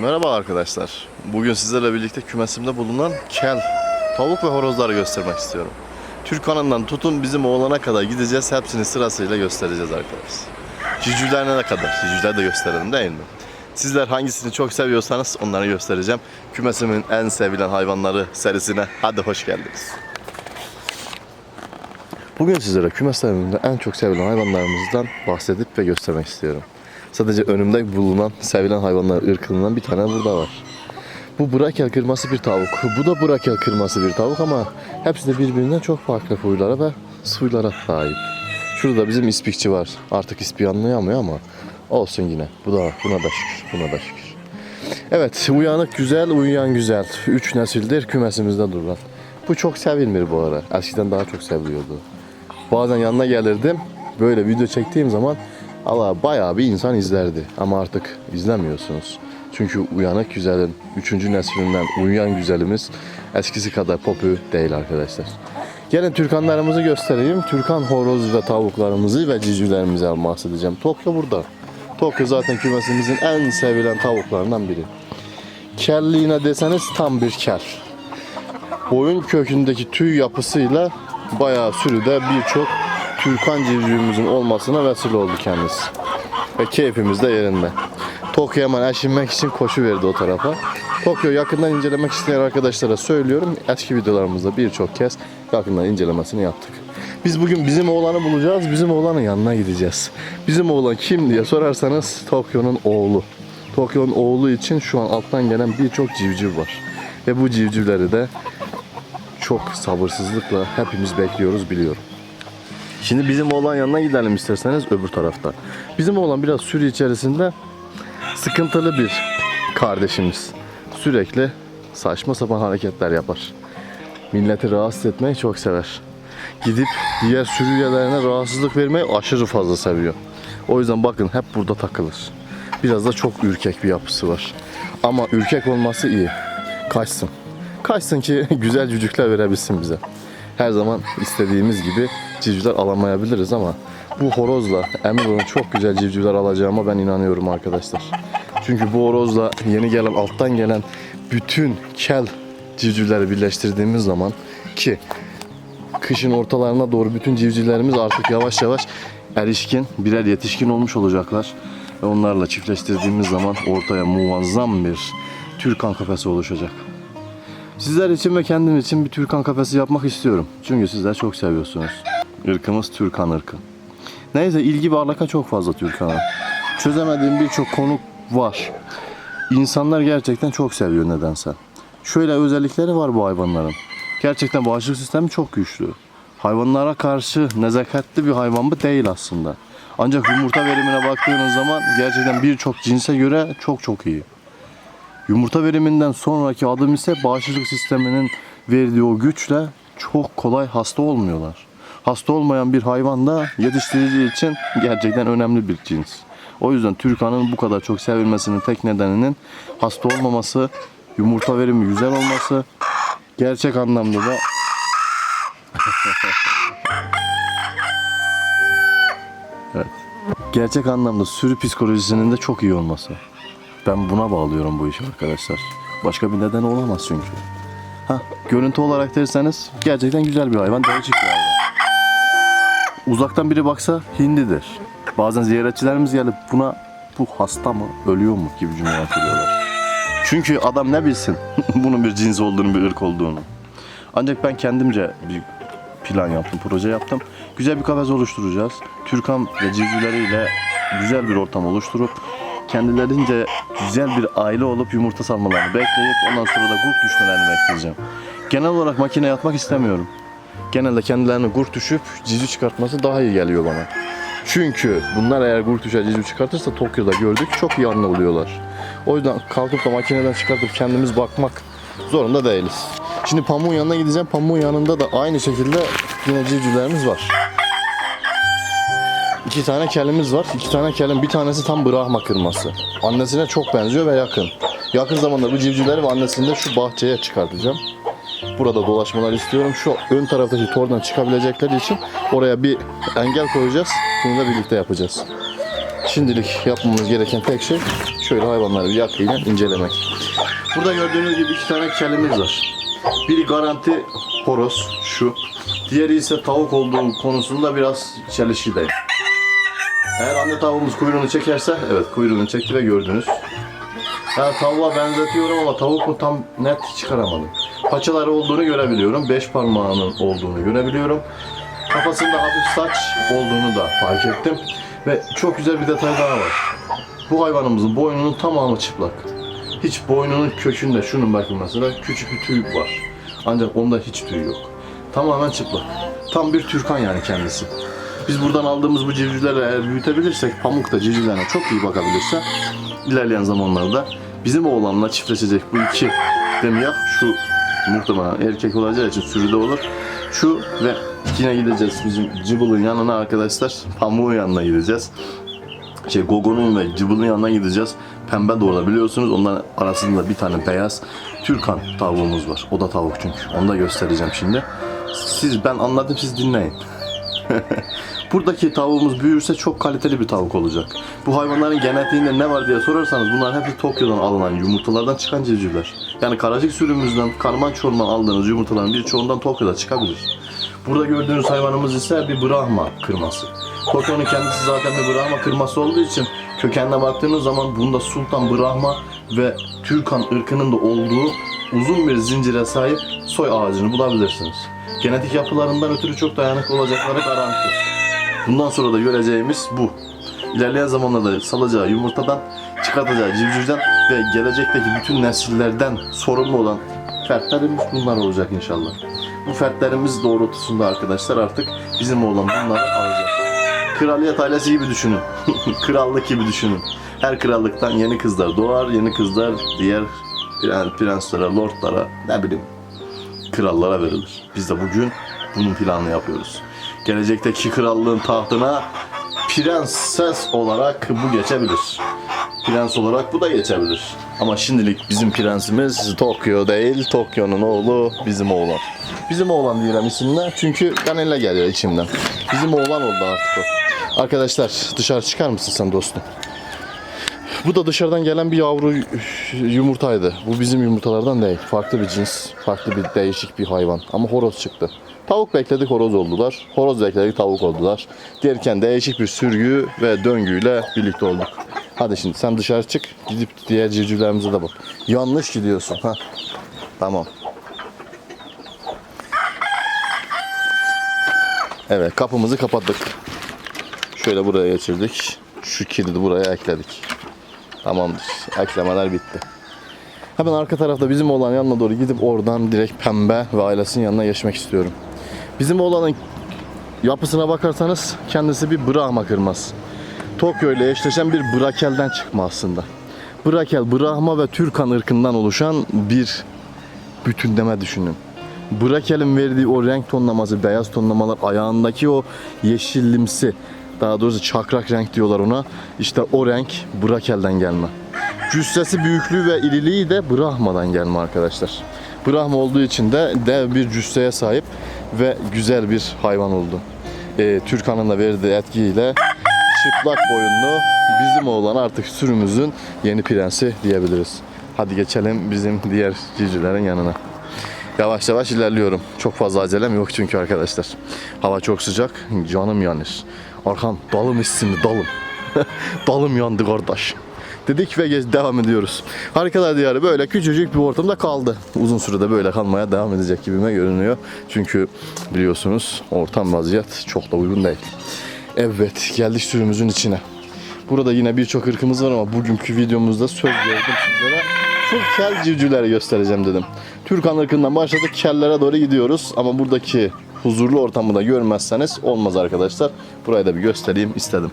Merhaba arkadaşlar. Bugün sizlerle birlikte kümesimde bulunan kel, tavuk ve horozları göstermek istiyorum. Türk kanından tutun bizim oğlana kadar gideceğiz. Hepsini sırasıyla göstereceğiz arkadaşlar. Cücülerine ne kadar? Cücüler de gösterelim değil mi? Sizler hangisini çok seviyorsanız onları göstereceğim. Kümesimin en sevilen hayvanları serisine hadi hoş geldiniz. Bugün sizlere kümeslerimizde en çok sevilen hayvanlarımızdan bahsedip ve göstermek istiyorum. Sadece önümde bulunan sevilen hayvanlar ırkından bir tane burada var. Bu brakel kırması bir tavuk. Bu da brakel kırması bir tavuk ama hepsi de birbirinden çok farklı huylara ve suylara sahip. Şurada da bizim ispikçi var. Artık ispi anlayamıyor ama olsun yine. Bu da buna da şükür. Buna da şükür. Evet, uyanık güzel, uyuyan güzel. Üç nesildir kümesimizde duran. Bu çok sevilmir bu ara. Eskiden daha çok seviliyordu. Bazen yanına gelirdim. Böyle video çektiğim zaman Allah bayağı bir insan izlerdi. Ama artık izlemiyorsunuz. Çünkü uyanık güzelin 3. neslinden uyuyan güzelimiz eskisi kadar popü değil arkadaşlar. Gelin Türkanlarımızı göstereyim. Türkan horoz ve tavuklarımızı ve civcivlerimizi bahsedeceğim. Tokyo burada. Tokyo zaten kümesimizin en sevilen tavuklarından biri. Kelliğine deseniz tam bir kel. Boyun kökündeki tüy yapısıyla bayağı sürüde birçok Türkan civcivimizin olmasına vesile oldu kendisi. Ve keyfimiz de yerinde. Tokyo hemen eşinmek için koşu verdi o tarafa. Tokyo yakından incelemek isteyen arkadaşlara söylüyorum. Eski videolarımızda birçok kez yakından incelemesini yaptık. Biz bugün bizim oğlanı bulacağız. Bizim oğlanın yanına gideceğiz. Bizim oğlan kim diye sorarsanız Tokyo'nun oğlu. Tokyo'nun oğlu için şu an alttan gelen birçok civciv var. Ve bu civcivleri de çok sabırsızlıkla hepimiz bekliyoruz biliyorum. Şimdi bizim oğlan yanına gidelim isterseniz öbür tarafta. Bizim oğlan biraz sürü içerisinde sıkıntılı bir kardeşimiz. Sürekli saçma sapan hareketler yapar. Milleti rahatsız etmeyi çok sever. Gidip diğer sürü üyelerine rahatsızlık vermeyi aşırı fazla seviyor. O yüzden bakın hep burada takılır. Biraz da çok ürkek bir yapısı var. Ama ürkek olması iyi. Kaçsın. Kaçsın ki güzel cücükler verebilsin bize. Her zaman istediğimiz gibi civcivler alamayabiliriz ama bu horozla olun çok güzel civcivler alacağıma ben inanıyorum arkadaşlar. Çünkü bu horozla yeni gelen alttan gelen bütün kel civcivleri birleştirdiğimiz zaman ki kışın ortalarına doğru bütün civcivlerimiz artık yavaş yavaş erişkin, birer yetişkin olmuş olacaklar. Ve onlarla çiftleştirdiğimiz zaman ortaya muazzam bir Türkan kafesi oluşacak. Sizler için ve kendim için bir Türkan kafesi yapmak istiyorum. Çünkü sizler çok seviyorsunuz. Irkımız Türkan ırkı. Neyse ilgi ve alaka çok fazla Türkan'a. Çözemediğim birçok konu var. İnsanlar gerçekten çok seviyor nedense. Şöyle özellikleri var bu hayvanların. Gerçekten bağışıklık sistemi çok güçlü. Hayvanlara karşı nezaketli bir hayvan mı değil aslında. Ancak yumurta verimine baktığınız zaman gerçekten birçok cinse göre çok çok iyi. Yumurta veriminden sonraki adım ise bağışıklık sisteminin verdiği o güçle çok kolay hasta olmuyorlar. Hasta olmayan bir hayvan da yetiştirici için gerçekten önemli bir cins. O yüzden Türkan'ın bu kadar çok sevilmesinin tek nedeninin hasta olmaması, yumurta verimi güzel olması, gerçek anlamda da evet. Gerçek anlamda sürü psikolojisinin de çok iyi olması. Ben buna bağlıyorum bu işi arkadaşlar. Başka bir neden olamaz çünkü. Ha, görüntü olarak derseniz gerçekten güzel bir hayvan, değişik bir hayvan. Uzaktan biri baksa hindidir. Bazen ziyaretçilerimiz gelip buna bu hasta mı, ölüyor mu gibi cümle kuruyorlar. Çünkü adam ne bilsin bunun bir cins olduğunu, bir ırk olduğunu. Ancak ben kendimce bir plan yaptım, proje yaptım. Güzel bir kafes oluşturacağız. Türkan ve civcivleriyle güzel bir ortam oluşturup kendilerince güzel bir aile olup yumurta salmalarını bekleyip ondan sonra da kurt düşmelerini bekleyeceğim. Genel olarak makine yatmak istemiyorum. Genelde kendilerine kurt düşüp cici çıkartması daha iyi geliyor bana. Çünkü bunlar eğer kurt düşer cici çıkartırsa Tokyo'da gördük çok iyi oluyorlar. O yüzden kalkıp da makineden çıkartıp kendimiz bakmak zorunda değiliz. Şimdi pamuğun yanına gideceğim. Pamuğun yanında da aynı şekilde yine civcivlerimiz var. İki tane kelimiz var. İki tane kelim. Bir tanesi tam Brahma kırması. Annesine çok benziyor ve yakın. Yakın zamanda bu civcivleri ve annesini de şu bahçeye çıkartacağım. Burada dolaşmalar istiyorum. Şu ön taraftaki tordan çıkabilecekleri için oraya bir engel koyacağız. Bunu da birlikte yapacağız. Şimdilik yapmamız gereken tek şey şöyle hayvanları bir yakıyla incelemek. Burada gördüğünüz gibi iki tane kelimiz var. Biri garanti horoz şu. Diğeri ise tavuk olduğu konusunda biraz çelişkideyim. Eğer anne tavuğumuz kuyruğunu çekerse, evet kuyruğunu çekti ve gördünüz. Ben tavuğa benzetiyorum ama tavuk mu tam net çıkaramadım. Paçaları olduğunu görebiliyorum. Beş parmağının olduğunu görebiliyorum. Kafasında hafif saç olduğunu da fark ettim. Ve çok güzel bir detay daha var. Bu hayvanımızın boynunun tamamı çıplak. Hiç boynunun kökünde, şunun bakın mesela küçük bir tüy var. Ancak onda hiç tüy yok. Tamamen çıplak. Tam bir Türkan yani kendisi. Biz buradan aldığımız bu civcivleri eğer büyütebilirsek, pamuk da civcivlerine çok iyi bakabilirse, ilerleyen zamanlarda bizim oğlanla çiftleşecek bu iki demiyah, şu muhtemelen erkek olacağı için sürüde olur. Şu ve yine gideceğiz bizim cıbılın yanına arkadaşlar. Pamuğun yanına gideceğiz şey Gogo'nun ve Cıbıl'ın yanına gideceğiz. Pembe de orada biliyorsunuz. Onların arasında bir tane beyaz Türkan tavuğumuz var. O da tavuk çünkü. Onu da göstereceğim şimdi. Siz ben anladım siz dinleyin. Buradaki tavuğumuz büyürse çok kaliteli bir tavuk olacak. Bu hayvanların genetiğinde ne var diye sorarsanız bunların hepsi Tokyo'dan alınan yumurtalardan çıkan civcivler. Yani karacık sürümümüzden, karman çorman aldığınız yumurtaların birçoğundan Tokyo'da çıkabilir. Burada gördüğünüz hayvanımız ise bir Brahma kırması. Tokyo'nun kendisi zaten bir Brahma kırması olduğu için kökenine baktığınız zaman bunda Sultan Brahma ve Türkan ırkının da olduğu uzun bir zincire sahip soy ağacını bulabilirsiniz. Genetik yapılarından ötürü çok dayanıklı olacakları garanti. Bundan sonra da göreceğimiz bu. İlerleyen zamanlarda salacağı yumurtadan, çıkartacağı civcivden ve gelecekteki bütün nesillerden sorumlu olan fertlerimiz bunlar olacak inşallah. Bu fertlerimiz doğrultusunda arkadaşlar artık bizim oğlan bunları alacak. Kraliyet ailesi gibi düşünün. Krallık gibi düşünün. Her krallıktan yeni kızlar doğar, yeni kızlar diğer pren- prenslere, lordlara, ne bileyim krallara verilir. Biz de bugün bunun planını yapıyoruz. Gelecekteki krallığın tahtına prenses olarak bu geçebilir. Prens olarak bu da geçebilir. Ama şimdilik bizim prensimiz Tokyo değil, Tokyo'nun oğlu bizim oğlan. Bizim oğlan diyelim isimle çünkü Ganella geliyor içimden. Bizim oğlan oldu artık o. Arkadaşlar dışarı çıkar mısın sen dostum? Bu da dışarıdan gelen bir yavru yumurtaydı. Bu bizim yumurtalardan değil. Farklı bir cins, farklı bir değişik bir hayvan. Ama horoz çıktı. Tavuk bekledik horoz oldular. Horoz bekledik tavuk oldular. Derken değişik bir sürgü ve döngüyle birlikte olduk. Hadi şimdi sen dışarı çık. Gidip diğer civcivlerimize de bak. Yanlış gidiyorsun. ha. Tamam. Evet kapımızı kapattık. Şöyle buraya geçirdik. Şu kilidi buraya ekledik. Tamamdır. Eklemeler bitti. Hemen arka tarafta bizim oğlan yanına doğru gidip oradan direkt pembe ve ailesinin yanına geçmek istiyorum. Bizim oğlanın yapısına bakarsanız kendisi bir Brahma kırmaz. Tokyo ile eşleşen bir Brakel'den çıkma aslında. Brakel, Brahma ve Türkan ırkından oluşan bir bütünleme düşünün. Brakel'in verdiği o renk tonlaması, beyaz tonlamalar, ayağındaki o yeşillimsi, daha doğrusu çakrak renk diyorlar ona. İşte o renk Brakel'den gelme. Cüssesi, büyüklüğü ve iriliği de Brahma'dan gelme arkadaşlar. Brahma olduğu için de dev bir cüsseye sahip ve güzel bir hayvan oldu. Ee, Türkan'ın da verdiği etkiyle çıplak boyunlu bizim oğlan artık sürümüzün yeni prensi diyebiliriz. Hadi geçelim bizim diğer civcivlerin yanına. Yavaş yavaş ilerliyorum. Çok fazla acelem yok çünkü arkadaşlar. Hava çok sıcak. Canım yanır. Arkan dalım isimli dalım. dalım yandı kardeş. Dedik ve devam ediyoruz. Harikalar Diyarı böyle küçücük bir ortamda kaldı. Uzun sürede böyle kalmaya devam edecek gibime görünüyor. Çünkü biliyorsunuz ortam vaziyet çok da uygun değil. Evet geldik sürümüzün içine. Burada yine birçok ırkımız var ama bugünkü videomuzda söz verdim sizlere. Full kel civcivleri göstereceğim dedim. Türkan ırkından başladık kellere doğru gidiyoruz ama buradaki huzurlu ortamı da görmezseniz olmaz arkadaşlar. Burayı da bir göstereyim istedim.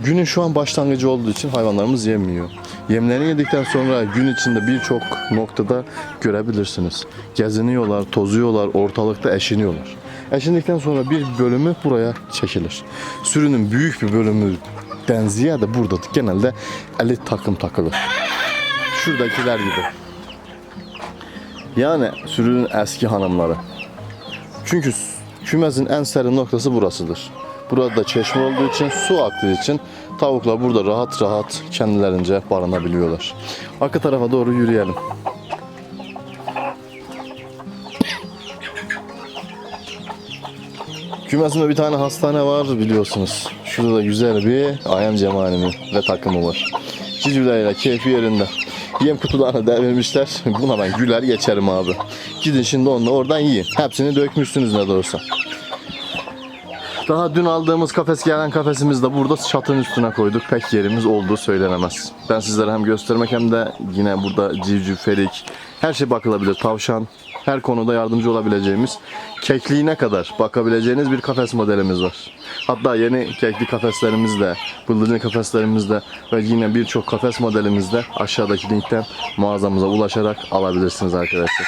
Günün şu an başlangıcı olduğu için hayvanlarımız yemiyor. Yemlerini yedikten sonra gün içinde birçok noktada görebilirsiniz. Geziniyorlar, tozuyorlar, ortalıkta eşiniyorlar. Eşindikten sonra bir bölümü buraya çekilir. Sürünün büyük bir bölümü den ziyade burada genelde elit takım takılır. Şuradakiler gibi. Yani sürünün eski hanımları. Çünkü kümesin en serin noktası burasıdır. Burada çeşme olduğu için, su aktığı için tavuklar burada rahat rahat kendilerince barınabiliyorlar. Arka tarafa doğru yürüyelim. Kümesimde bir tane hastane var biliyorsunuz. Şurada da güzel bir ayam cemalimi ve takımı var. Civcivleriyle keyfi yerinde. Yem kutularını devirmişler. Buna ben güler geçerim abi. Gidin şimdi onunla oradan yiyin. Hepsini dökmüşsünüz ne olsa. Daha dün aldığımız kafes gelen kafesimiz de burada çatının üstüne koyduk. Pek yerimiz olduğu söylenemez. Ben sizlere hem göstermek hem de yine burada civciv, ferik, her şey bakılabilir. Tavşan, her konuda yardımcı olabileceğimiz kekliğine kadar bakabileceğiniz bir kafes modelimiz var. Hatta yeni kekli kafeslerimiz de, bıldırcın kafeslerimiz de ve yine birçok kafes modelimiz de aşağıdaki linkten mağazamıza ulaşarak alabilirsiniz arkadaşlar.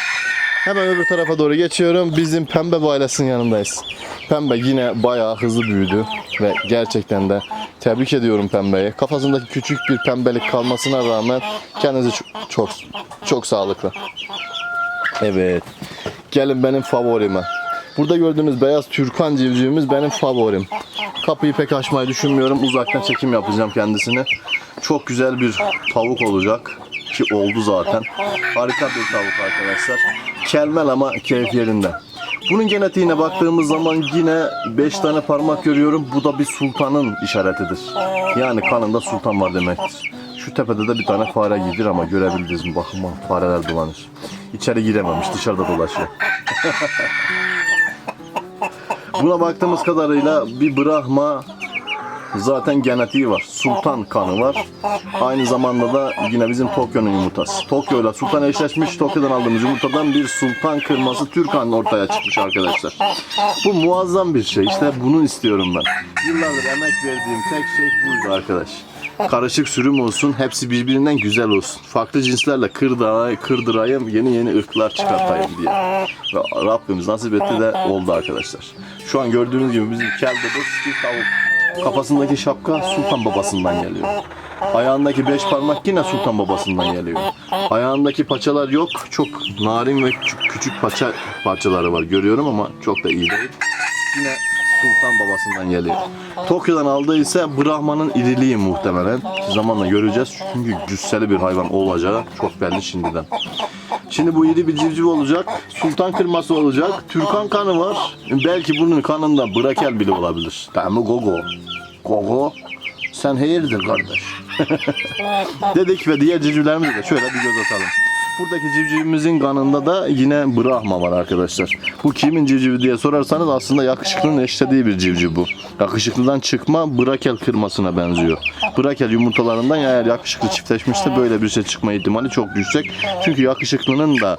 Hemen öbür tarafa doğru geçiyorum. Bizim Pembe ailesinin yanındayız. Pembe yine bayağı hızlı büyüdü ve gerçekten de tebrik ediyorum Pembe'yi. Kafasındaki küçük bir pembelik kalmasına rağmen kendisi çok, çok sağlıklı. Evet. Gelin benim favorime. Burada gördüğünüz beyaz Türkan civcivimiz benim favorim. Kapıyı pek açmayı düşünmüyorum. Uzaktan çekim yapacağım kendisini. Çok güzel bir tavuk olacak. Ki oldu zaten. Harika bir tavuk arkadaşlar. Kelmel ama keyif yerinde. Bunun genetiğine baktığımız zaman yine 5 tane parmak görüyorum. Bu da bir sultanın işaretidir. Yani kanında sultan var demektir. Şu tepede de bir tane fare gidir ama görebildiniz mi? Bakın bak, fareler dolanır. İçeri girememiş dışarıda dolaşıyor. Buna baktığımız kadarıyla bir Brahma zaten genetiği var. Sultan kanı var. Aynı zamanda da yine bizim Tokyo'nun yumurtası. Tokyo ile Sultan eşleşmiş. Tokyo'dan aldığımız yumurtadan bir Sultan kırması Türkan ortaya çıkmış arkadaşlar. Bu muazzam bir şey. İşte bunu istiyorum ben. Yıllardır emek verdiğim tek şey buydu arkadaş. Karışık sürüm olsun, hepsi birbirinden güzel olsun. Farklı cinslerle kırdıray, kırdırayım, yeni yeni ırklar çıkartayım diye. Ve Rabbimiz nasip etti de oldu arkadaşlar. Şu an gördüğünüz gibi bizim keldebus bir tavuk. Kafasındaki şapka Sultan babasından geliyor. Ayağındaki beş parmak yine Sultan babasından geliyor. Ayağındaki paçalar yok. Çok narin ve küçük, küçük paça parçaları var görüyorum ama çok da iyi değil. Yine Sultan babasından geliyor. Tokyo'dan aldığı ise Brahman'ın iriliği muhtemelen. Zamanla göreceğiz. Çünkü cüsseli bir hayvan olacağı çok belli şimdiden. Şimdi bu iri bir civciv olacak. Sultan kırması olacak. Türkan kanı var. Belki bunun kanında brakel bile olabilir. Tamam mı Gogo? Gogo? Sen hayırdır kardeş? Dedik ve diğer civcivlerimize de şöyle bir göz atalım. Buradaki civcivimizin kanında da yine Brahma var arkadaşlar. Bu kimin civcivi diye sorarsanız aslında yakışıklının eşlediği bir civciv bu. Yakışıklıdan çıkma brakel kırmasına benziyor. Brakel yumurtalarından eğer yakışıklı çiftleşmişse böyle bir şey çıkma ihtimali çok yüksek. Çünkü yakışıklının da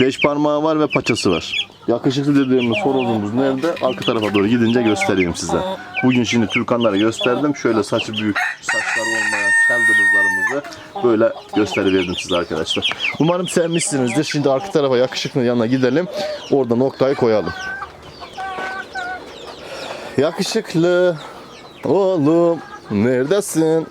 beş parmağı var ve paçası var. Yakışıklı dediğimiz horozumuz nerede? Arka tarafa doğru gidince göstereyim size. Bugün şimdi Türkanları gösterdim. Şöyle saçı büyük, saçları olmayan keldırızlarımızı böyle gösteriverdim size arkadaşlar. Umarım sevmişsinizdir. Şimdi arka tarafa yakışıklının yanına gidelim. Orada noktayı koyalım. Yakışıklı oğlum neredesin?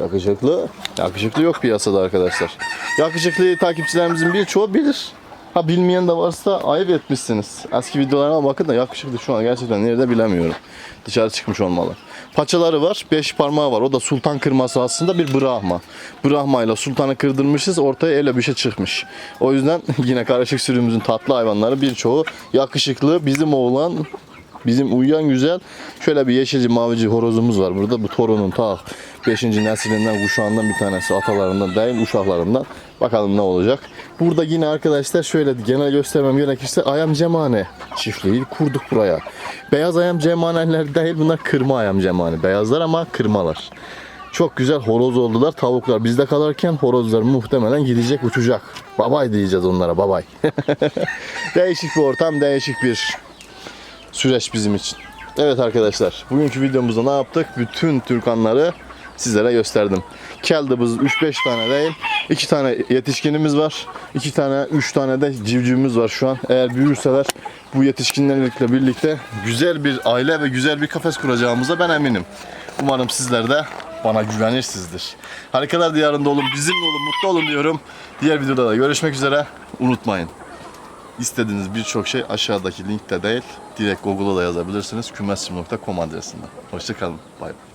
Yakışıklı. Yakışıklı yok piyasada arkadaşlar. Yakışıklıyı takipçilerimizin birçoğu bilir. Ha bilmeyen de varsa ayıp etmişsiniz. Eski videolarına bakın da yakışıklı şu an gerçekten nerede bilemiyorum. Dışarı çıkmış olmalı. Paçaları var, beş parmağı var. O da sultan kırması aslında bir Brahma. Brahma ile sultanı kırdırmışız, ortaya öyle bir şey çıkmış. O yüzden yine karışık sürümümüzün tatlı hayvanları birçoğu yakışıklı. Bizim oğlan Bizim uyuyan güzel şöyle bir yeşilci mavici horozumuz var burada. Bu torunun ta 5. nesilinden kuşağından bir tanesi atalarından değil uşaklarından. Bakalım ne olacak. Burada yine arkadaşlar şöyle genel göstermem gerekirse ayam cemane çiftliği kurduk buraya. Beyaz ayam cemaneler değil bunlar kırma ayam cemane. Beyazlar ama kırmalar. Çok güzel horoz oldular. Tavuklar bizde kalırken horozlar muhtemelen gidecek uçacak. Babay diyeceğiz onlara babay. değişik bir ortam, değişik bir süreç bizim için. Evet arkadaşlar, bugünkü videomuzda ne yaptık? Bütün Türkanları sizlere gösterdim. Keldabız 3-5 tane değil, 2 tane yetişkinimiz var. 2 tane, 3 tane de civcivimiz var şu an. Eğer büyürseler bu yetişkinlerle birlikte güzel bir aile ve güzel bir kafes kuracağımıza ben eminim. Umarım sizler de bana güvenirsizdir. Harikalar diyarında olun, bizimle olun, mutlu olun diyorum. Diğer videoda da görüşmek üzere. Unutmayın. İstediğiniz birçok şey aşağıdaki linkte değil, direkt Google'a da yazabilirsiniz. Kümesim.com adresinden. Hoşçakalın. Bay bay.